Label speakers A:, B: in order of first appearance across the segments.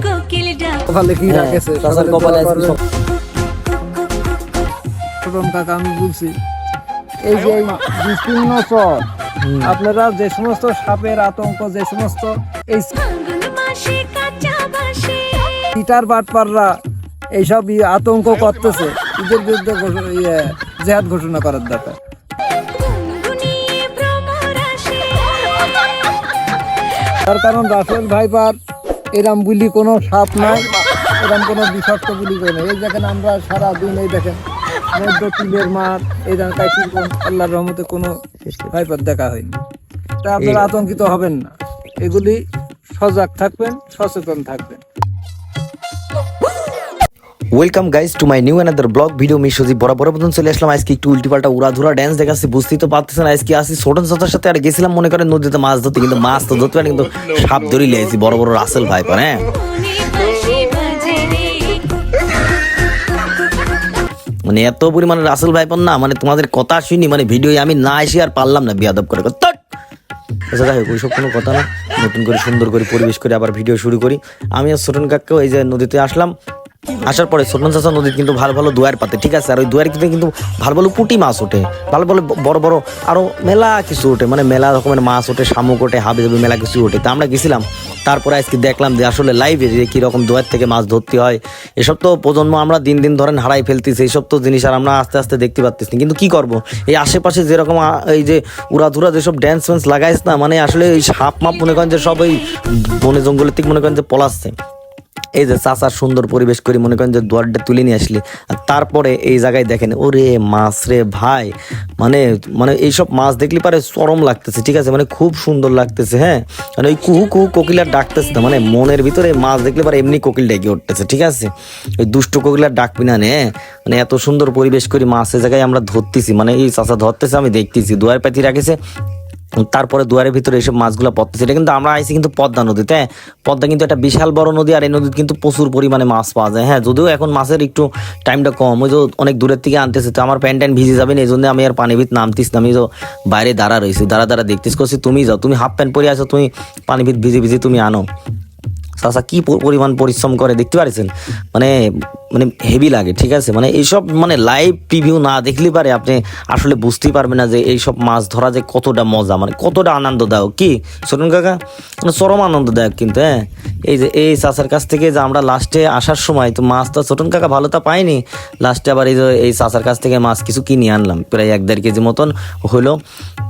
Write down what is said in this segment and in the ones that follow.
A: কোকিল ডাক।
B: কপালে কি
C: হ্যাঁ,
B: রাখেছে
C: চাচার কপালে
B: দোয়া
C: সব-
B: ছোটন কাকা আমি বলছি এই যে বিস্তীর্ণ চর আপনারা যে সমস্ত সাপের আতঙ্ক যে সমস্ত এই বাটপাররা এইসব আতঙ্ক করতেছে। ঈদের বিরুদ্ধে ইয়ে, জেহাদ ঘোষণা করার দরকার। তার কারণ রাসেল ভাইপার এরম বুলি কোনো সাপ নাই এরম কোনো বিষাক্ত বুলি নাই। এই দেখেন আমরা সারা দিন এই দেখেন মধ্য তিলের মাঠ এই দেখেন তাই কিন্তু আল্লাহর রহমতে কোনো ভাইপার দেখা হয়নি। তা আপনারা আতঙ্কিত হবেন না। এগুলি সজাগ থাকবেন সচেতন থাকবেন।
C: Welcome guys to my new another blog video আমি সুজি বরাবর মতন চলে আসলাম। আজকে একটু উল্টি পাল্টা উড়াধুরা ড্যান্স দেখাচ্ছি, বুঝতেই তো পারতেছেন আজকে আসি ছোটন চাচার সাথে, আর গেছিলাম মনে করেন নদীতে মাছ ধরতে, কিন্তু মাছ তো ধরতে পারে কিন্তু সাপ ধরি লেগেছি, বড় বড় রাসেল ভাই পার হ্যাঁ।
A: মনে
C: মানে এত পরিমাণে রাসেল ভাই পান না মানে তোমাদের কথা শুনি মানে ভিডিও আমি না এসে আর পারলাম না বিয়াদব করে। আচ্ছা যাই হোক, ওইসব কোনো কথা না। নতুন করে সুন্দর করে পরিবেশ করে আবার ভিডিও শুরু করি। আমি আর ছোটন কাককেও এই যে নদীতে আসলাম। আসার পরে ছোটন চাষা নদীতে কিন্তু ভালো ভালো দুয়ার পাতে, ঠিক আছে? আর ওই দুয়ার কিন্তু কিন্তু ভালো ভালো পুঁটি মাছ ওঠে। ভালো ভালো বড় বড় আরও মেলা কিছু ওঠে মানে মেলা রকমের মাছ ওঠে, শামুক ওঠে হাবি জাবি মেলা কিছু ওঠে। তা আমরা গেছিলাম। তারপরে আজকে দেখলাম যে আসলে লাইভে যে কীরকম দুয়ার থেকে মাছ ধরতে হয়, এসব তো প্রজন্ম আমরা দিন দিন ধরেন হারাই ফেলতেছি এইসব তো জিনিস আর আমরা আস্তে আস্তে দেখতে পাচ্ছি কিন্তু কি করব? এই আশেপাশে যেরকম এই যে উড়াধুরা যেসব ড্যান্স ফ্যান্স লাগাইস না মানে আসলে এই সাপ মাপ মনে করেন যে সব ওই বনে জঙ্গলের থেকে মনে করেন যে পলাচ্ছে। এই যে চাচার সুন্দর পরিবেশ করি মনে করেন যে দুয়ারটা তুলে নিয়ে আসলি, আর তারপরে এই জায়গায় দেখেন, ওরে মাছ রে ভাই মানে মানে এইসব মাছ দেখলে পারে চরম লাগতেছে, ঠিক আছে? মানে খুব সুন্দর লাগতেছে হ্যাঁ? মানে ওই কুহু কুহু কোকিলার ডাকতেছে মানে মনের ভিতরে মাছ দেখলে পারে এমনি কোকিল ডেকে উঠতেছে, ঠিক আছে? ওই দুষ্ট কোকিলার ডাকবি না নে মানে এত সুন্দর পরিবেশ করি মাছের জায়গায় আমরা ধরতেছি মানে এই চাচা ধরতেছে, আমি দেখতেছি, দুয়ার পাতি রাখেছে তারপরে দুয়ারের ভিতরে এইসব মাছগুলো পড়তেছে। এটা কিন্তু আমরা আইছি কিন্তু পদ্মা নদীতে হ্যাঁ? পদ্মা কিন্তু একটা বিশাল বড় নদী আর এই নদীতে কিন্তু প্রচুর পরিমাণে মাছ পাওয়া যায় হ্যাঁ? যদিও এখন মাছের একটু টাইমটা কম, ওই যে অনেক দূরের থেকে আনতেছে, তো আমার প্যান্ট ট্যান্ট ভিজে যাবে না, এই জন্য আমি আর পানি ভিত নামতিস না, আমি তো বাইরে দাঁড়া রয়েছি, দাঁড়া দাঁড়া দেখতিস করছি তুমি যাও, তুমি হাফ প্যান্ট পরে আছো, তুমি পানি ভিত ভিজে ভিজে তুমি আনো। চাচা কি পরিমাণ পরিশ্রম করে, দেখতে পারছেন? মানে মানে হেভি লাগে, ঠিক আছে? মানে এইসব মানে লাইভ প্রিভিউ না দেখলে পারে আপনি আসলে বুঝতেই পারবেন না যে এইসব মাছ ধরা যে কতটা মজা মানে কতটা আনন্দ আনন্দদায়ক। কি? ছোটন কাকা? মানে চরম আনন্দদায়ক কিন্তু হ্যাঁ? এই যে, এই চাচার কাছ থেকে যে আমরা লাস্টে আসার সময়, তো মাছ তো ছোটন কাকা ভালো তা পাইনি। লাস্টে আবার এই যে, এই চাচার কাছ থেকে মাছ কিছু কিনে আনলাম, প্রায় এক দেড় কেজি মতন হলো।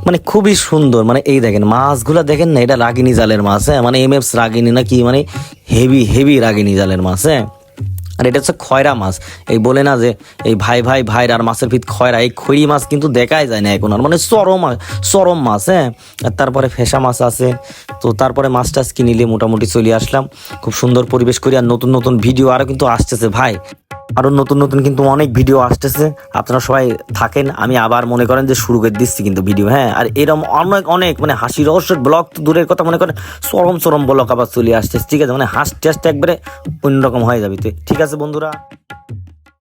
C: মানে খুবই সুন্দর মানে এই দেখেন, মাছগুলো দেখেন না, এটা রাগিনী জালের মাছ হ্যাঁ? মানে এম এফ রাগিনী না কি মানে হেভি হেভি রাগিনী জালের মাছ হ্যাঁ? আর এটা হচ্ছে খয়রা মাছ। এই বলে না যে এই ভাই ভাই ভাই আর মাছের ভিত খয়রা, এই খৈরি মাছ কিন্তু দেখাই যায় না এখন আর। মানে চরম চরম মাছ হ্যাঁ? আর তারপরে ফেসা মাছ আছে। তো তারপরে মাছ টাছ কিনিলে মোটামুটি চলে আসলাম। খুব সুন্দর পরিবেশ করি আর নতুন নতুন ভিডিও আরও কিন্তু আসতেছে, ভাই। আরও নতুন নতুন কিন্তু অনেক ভিডিও আসতেছে। আপনারা সবাই থাকেন, আমি আবার মনে করেন যে শুরু করে দিচ্ছি কিন্তু ভিডিও হ্যাঁ? আর এরকম অনেক অনেক মানে হাসি রহস্যের ব্লগ তো দূরের কথা মনে করেন, চরম চরম ব্লক আবার চলে আসতেছে, ঠিক আছে? মানে হাসতে হাসতে একবারে অন্যরকম হয়ে যাবে, ঠিক আছে বন্ধুরা?